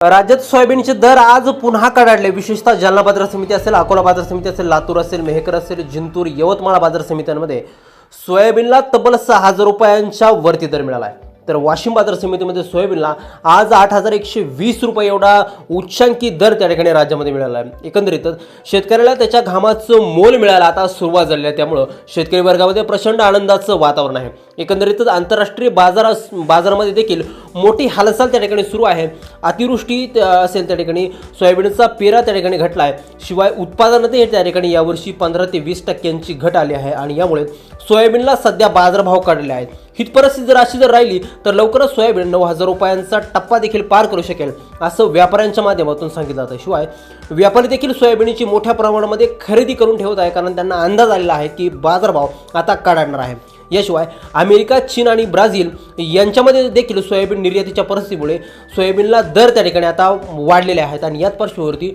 राज्यात सोयाबीनचे दर आज पुन्हा कडाडले. विशेषतः जालना बाजार समिती असेल अकोला बाजार समिती असेल लातूर असेल मेहकर असेल जिंतूर यवतमाळ बाजार समित्यांमध्ये सोयाबीनला तब्बल सहा हजार रुपयांच्या वरती दर मिळाला आहे. तर वाशिम बाजार समितीमध्ये सोयाबीनला आज आठ हजार एकशे वीस रुपये एवढा उच्चांकी दर त्या ठिकाणी राज्यामध्ये मिळाला आहे. एकंदरीतच शेतकऱ्याला त्याच्या घामाचं मोल मिळायला आता सुरुवात झाली आहे. त्यामुळं शेतकरी वर्गामध्ये प्रचंड आनंदाचं वातावरण आहे. एकंदरीतच आंतरराष्ट्रीय बाजारा बाजारामध्ये देखील मोठी हालचाल त्या ठिकाणी सुरू आहे. अतिवृष्टी असेल त्या ठिकाणी सोयाबीनचा पेरा त्या ठिकाणी घटला आहे. शिवाय उत्पादनातही त्या ठिकाणी यावर्षी पंधरा ते वीस टक्क्यांची घट आली आहे आणि यामुळे सोयाबीनला सध्या बाजारभाव काढले आहेत. ही परिस्थिती जर अशी जर राहिली तर लवकरच सोयाबीन नऊ हजार रुपयांचा टप्पा देखील पार करू शकेल असं व्यापाऱ्यांच्या माध्यमातून सांगितलं जातं. शिवाय व्यापारी देखील सोयाबीनची मोठ्या प्रमाणामध्ये खरेदी करून ठेवत आहे कारण त्यांना अंदाज आलेला आहे की बाजारभाव आता काढणार आहे. याशिवाय अमेरिका चीन आणि ब्राझील यांच्यामध्ये देखील सोयाबीन निर्यातीच्या परिस्थितीमुळे सोयाबीनला दर त्या ठिकाणी आता वाढलेले आहेत आणि याच पार्श्वभूमीवरती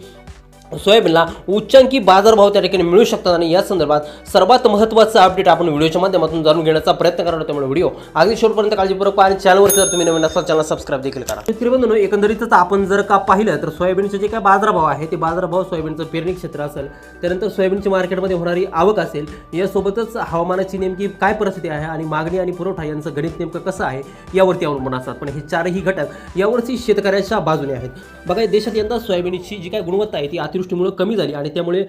सोयाबीनला उच्चांकी बाजारभाव त्या ठिकाणी मिळू शकतात आणि या संदर्भात सर्वात महत्त्वाचं अपडेट आपण व्हिडिओच्या माध्यमातून जाणून घेण्याचा प्रयत्न करणार आहोत त्यामुळे व्हिडिओ अगदी शेवटपर्यंत काळजीपूर्वक आणि चॅनलवर जर तुम्ही नवीन असाल चॅनल सबस्क्राईब देखील करा. शेतकरी एकंदरीतच आपण जर का पाहिलं तर सोयाबीनचे जे काय बाजारभाव आहे ते बाजारभाव सोयाबीनचं पेरणी क्षेत्र असेल त्यानंतर सोयाबीनची मार्केटमध्ये होणारी आवक असेल यासोबतच हवामानाची नेमकी काय परिस्थिती आहे आणि मागणी आणि पुरवठा यांचं गणित नेमकं कसं आहे यावरती अवलंबून असतात. पण हे चारही घटक यावरती शेतकऱ्याच्या बाजूने आहेत. बघा देशात यंदा सोयाबीनची जी काय गुणवत्ता आहे ती गोष्टीमुळं कमी झाली आणि त्यामुळे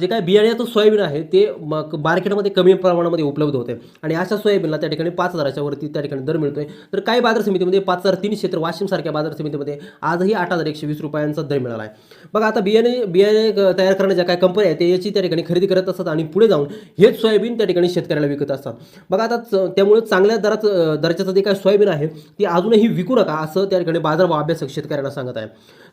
जे काय बियाण्याचं सोयाबीन आहे ते मग मार्केटमध्ये कमी प्रमाणामध्ये उपलब्ध होते. आणि अशा सोयाबीनला त्या ठिकाणी पाच हजाराच्या वरती त्या ठिकाणी दर मिळतोय. तर काही बाजार समितीमध्ये पाच हजार तीनशे तर वाशिमसारख्या बाजार समितीमध्ये आजही आठ हजार एकशे वीस रुपयांचा दर मिळाला आहे. बघा आता बियाणे बियाणे तयार करण्याच्या काय कंपन्या आहेत ते याची त्या ठिकाणी खरेदी करत असतात आणि पुढे जाऊन हेच सोयाबीन त्या ठिकाणी शेतकऱ्याला विकत असतात. बघा आता च- त्यामुळे चांगल्या दरात दर्जाचं जे काय सोयाबीन आहे ती अजूनही विकू नका असं त्या ठिकाणी बाजारभाव अभ्यासक शेतकऱ्यांना सांगत आहे.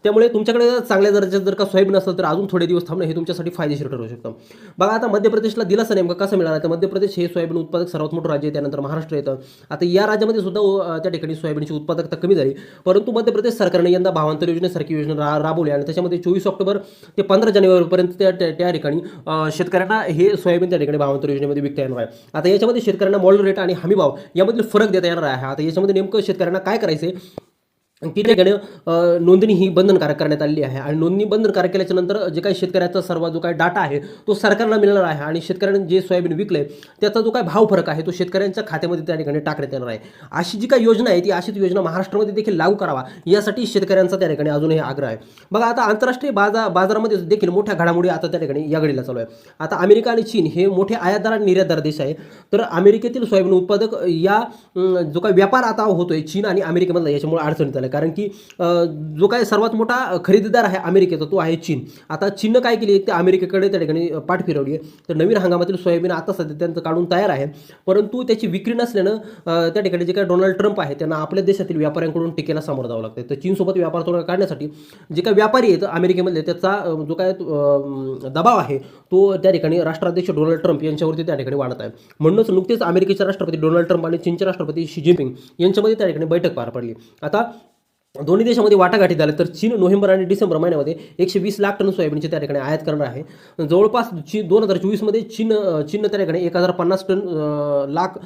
त्यामुळे तुमच्याकडे चांगल्या दर्जाचं जर का सोयाबीन असेल तर अजून थोडे दिवस थांबणं हे तुमच्यासाठी फायदेशीर ठरू शकतं. बघा आता मध्य प्रदेशला दिलासा नेमका कसं मिळाला तर मध्य प्रदेश हे सोयाबीन उत्पादक सर्वात मोठं राज्य आहे त्यानंतर महाराष्ट्र येतं. आता या राज्यामध्ये सुद्धा त्या ठिकाणी सोयाबीनची उत्पादकता कमी झाली. परंतु मध्य प्रदेश सरकारने यंदा भावांतर योजनेसारखी योजना रा राबवली आणि त्याच्यामध्ये चोवीस ऑक्टोबर ते पंधरा जानेवारीपर्यंत त्या त्या- ठिकाणी शेतकऱ्यांना हे सोयाबीन त्या ठिकाणी भावांतर योजनेमध्ये विकता येणार आहे. आता याच्यामध्ये शेतकऱ्यांना मॉडल रेट आणि हमी भाव यामधील फरक देता येणार आहे. आता याच्यामध्ये नेमकं शेतकऱ्यांना काय करायचं आहे की ठिकाणी नोंदणी ही बंधनकारक करण्यात आलेली आहे. आणि नोंदणी बंधनकारक केल्याच्यानंतर जे काही शेतकऱ्याचा सर्व जो काही डाटा आहे तो सरकारला मिळणार आहे. आणि शेतकऱ्यांनी जे सोयाबीन विकले त्याचा जो काही भाव फरक आहे तो शेतकऱ्यांच्या खात्यामध्ये त्या ठिकाणी टाकण्यात येणार आहे. अशी जी काही योजना आहे ती अशीच योजना महाराष्ट्रामध्ये देखील लागू करावा यासाठी शेतकऱ्यांचा त्या ठिकाणी अजूनही आग्रह आहे. बघा आता आंतरराष्ट्रीय बाजार बाजारामध्ये देखील मोठ्या घडामोडी आता त्या ठिकाणी या घडीला चालू आहे. आता अमेरिका आणि चीन हे मोठे आयातदार आणि निर्यातदार देश आहे. तर अमेरिकेतील सोयाबीन उत्पादक या जो काही व्यापार आता होतोय चीन आणि अमेरिकेमधला याच्यामुळे अडचणीत आलं कारण की जो काय सर्वात मोठा खरेदीदार आहे अमेरिकेचा तो आहे चीन. आता चीननं काय केली ते अमेरिकेकडे त्या ठिकाणी पाठ फिरवली आहे. तर नवीन हंगामातील सोयाबीन आता सध्या त्यांचं काढून तयार आहे. परंतु त्याची विक्री नसल्यानं त्या ठिकाणी जे काय डोनाल्ड ट्रम्प आहे त्यांना आपल्या देशातील व्यापाऱ्यांकडून टीकेला सामोरं जावं लागतं तर चीनसोबत व्यापार तोडगा काढण्यासाठी जे काय व्यापारी आहेत अमेरिकेमधले त्याचा जो काय दबाव आहे तो त्या ठिकाणी राष्ट्राध्यक्ष डोनाल्ड ट्रम्प यांच्यावरती त्या ठिकाणी वाढत आहे. म्हणूनच नुकतेच अमेरिकेचे राष्ट्रपती डोनाल्ड ट्रम्प आणि चीनचे राष्ट्रपती शी जिनपिंग यांच्यामध्ये त्या ठिकाणी बैठक पार पडली. आता दोन्ही देशामध्ये वाटाघाटी झाल्या तर चीन नोव्हेंबर आणि डिसेंबर महिन्यामध्ये एकशे वीस लाख टन सोयाबीनची त्या ठिकाणी आयात करणार आहे. जवळपास चीन दोन हजार चोवीसमध्ये चीन चीननं त्या ठिकाणी एक हजार पन्नास टन लाख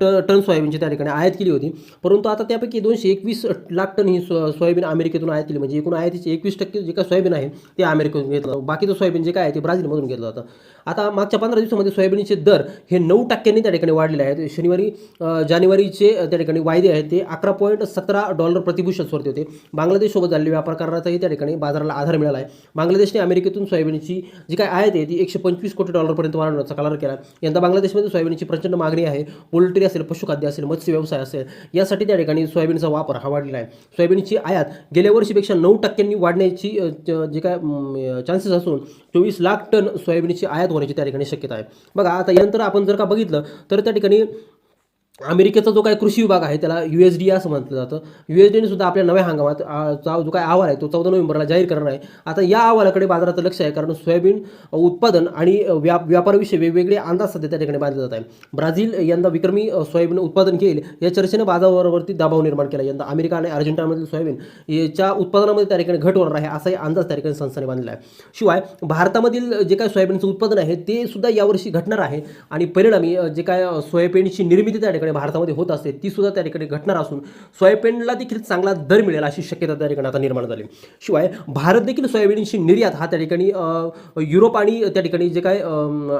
ट टन सोयाबीनची त्या ठिकाणी आयात केली होती. परंतु आता त्यापैकी दोनशे एकवीस लाख टन ही सो सोयाबीन अमेरिकेतून आयात केली. म्हणजे एकूण आयातीचे एकवीस टक्के जे काय सोयाबीन आहे ते अमेरिकेतून घेतलं बाकीचं सोयाबीन जे काय आहे ते ब्राझीलमधून घेतलं जातं आता मागच्या पंधरा दिवसामध्ये सोयाबीनचे दर हे नऊ टक्क्यांनी त्या ठिकाणी वाढलेले आहेत. शनिवारी जानेवारीचे त्या ठिकाणी वायदे आहेत ते अकरा पॉईंट सतरा डॉलर प्रतिभूषणवरती होते बांगलादेशसोबत झालेले व्यापार कराराचाही त्या ठिकाणी बाजाराला आधार मिळाला आहे. बांगलादेशने अमेरिकेतून सोयाबीनची जी काय आयात आहे ती एकशे पंचवीस कोटी डॉलरपर्यंत वाढवण्याचा करार केला यंदा बांगलादेशमध्ये सोयाबीनची प्रचंड मागणी आहे. पोल्ट्री असेल पशुखाद्य असेल मत्स्य व्यवसाय असेल यासाठी त्या ठिकाणी सोयाबीनचा वापर हा वाढलेला आहे. सोयाबीनची आयात गेल्या वर्षीपेक्षा नऊ टक्क्यांनी वाढण्याची जे काय चान्सेस असून चोवीस लाख टन सोयाबीनची आयात होण्याची त्या ठिकाणी शक्यता आहे. बघा आता यंत्र आपण जर का बघितलं तर त्या ठिकाणी अमेरिकेचा जो काय कृषी विभाग आहे त्याला यू एस डी असं म्हटलं जातं. यू एस डीने सुद्धा आपल्या नव्या हंगामात चा जो काय अहवाल आहे तो चौदा नोव्हेंबरला जाहीर करणार आहे. आता या अहवालाकडे बाजाराचं लक्ष आहे कारण सोयाबीन उत्पादन आणि व्या व्यापाराविषयी वेगवेगळे अंदाज सध्या त्या ठिकाणी बांधले जात आहे ब्राझील यंदा विक्रमी सोयाबीन उत्पादन घेईल या चर्चेने बाजारावरती दबाव निर्माण केला. यंदा अमेरिका आणि अर्जेंटिनामधील सोयाबीन याच्या उत्पादनामध्ये त्या ठिकाणी घट होणार आहे असाही अंदाज त्या ठिकाणी संस्थेने बांधलेला आहे. शिवाय भारतामधील जे काय सोयाबीनचं उत्पादन आहे ते सुद्धा यावर्षी घटणार आहे. आणि परिणामी जे काय सोयाबीनची निर्मिती त्या ठिकाणी ठिकाणी भारतामध्ये होत असते ती सुद्धा त्या ठिकाणी घटणार असून सोयाबीनला देखील चांगला दर मिळेल अशी शक्यता त्या ठिकाणी आता निर्माण झाली. शिवाय भारत देखील सोयाबीनची निर्यात हा त्या ठिकाणी युरोप आणि त्या ठिकाणी जे काय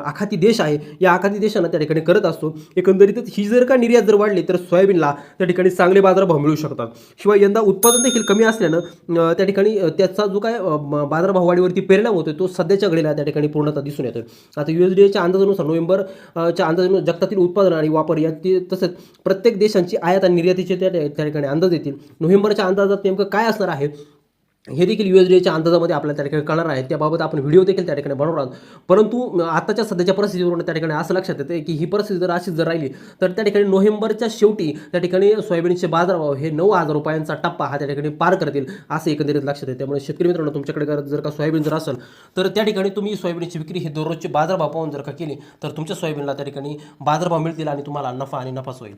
आखाती देश आहे या आखाती देशांना त्या ठिकाणी करत असतो. एकंदरीतच ही जर का निर्यात जर वाढली तर सोयाबीनला त्या ठिकाणी चांगले बाजारभाव मिळू शकतात. शिवाय यंदा उत्पादन देखील कमी असल्यानं त्या ठिकाणी त्याचा जो काय बाजारभाव वाढीवरती परिणाम होतो तो सध्याच्या घडीला त्या ठिकाणी पूर्णतः दिसून येतो आता युएसडीच्या अंदाजानुसार नोव्हेंबर अंदाजानुसार नोव्हेंबरच्या अंदाजानुसार जगतातील उत्पादन आणि वापर या तसंच प्रत्येक देशांची आयात आणि निर्यातीचे त्या ठिकाणी अंदाज येतील. नोव्हेंबरच्या अंदाजात नेमकं काय असणार आहे? हे देखील युएसडीच्या अंदाजामध्ये आपल्याला त्या ठिकाणी कळणार आहे. त्याबाबत आपण व्हिडिओ देखील त्या ठिकाणी बनवणार आहोत. परंतु आताच्या सध्याच्या परिस्थितीवरून त्या ठिकाणी असं लक्षात येतं की ही परिस्थिती जर अशीच जर राहिली तर त्या ठिकाणी नोव्हेंबरच्या शेवटी त्या ठिकाणी सोयाबीनचे बाजारभाव हे नऊ हजार रुपयांचा टप्पा हा त्या ठिकाणी पार करतील असं एकंदरीत लक्षात येते त्यामुळे शेतकरी मित्रांनो तुमच्याकडे जर- जर का सोयाबीन जर असेल तर त्या ठिकाणी तुम्ही सोयाबीनची विक्री ही दररोजचे बाजारभाव पाहून जर का केली तर तुमच्या सोयाबीनला त्या ठिकाणी बाजारभाव मिळतील आणि तुम्हाला नफा आणि नफाच होईल.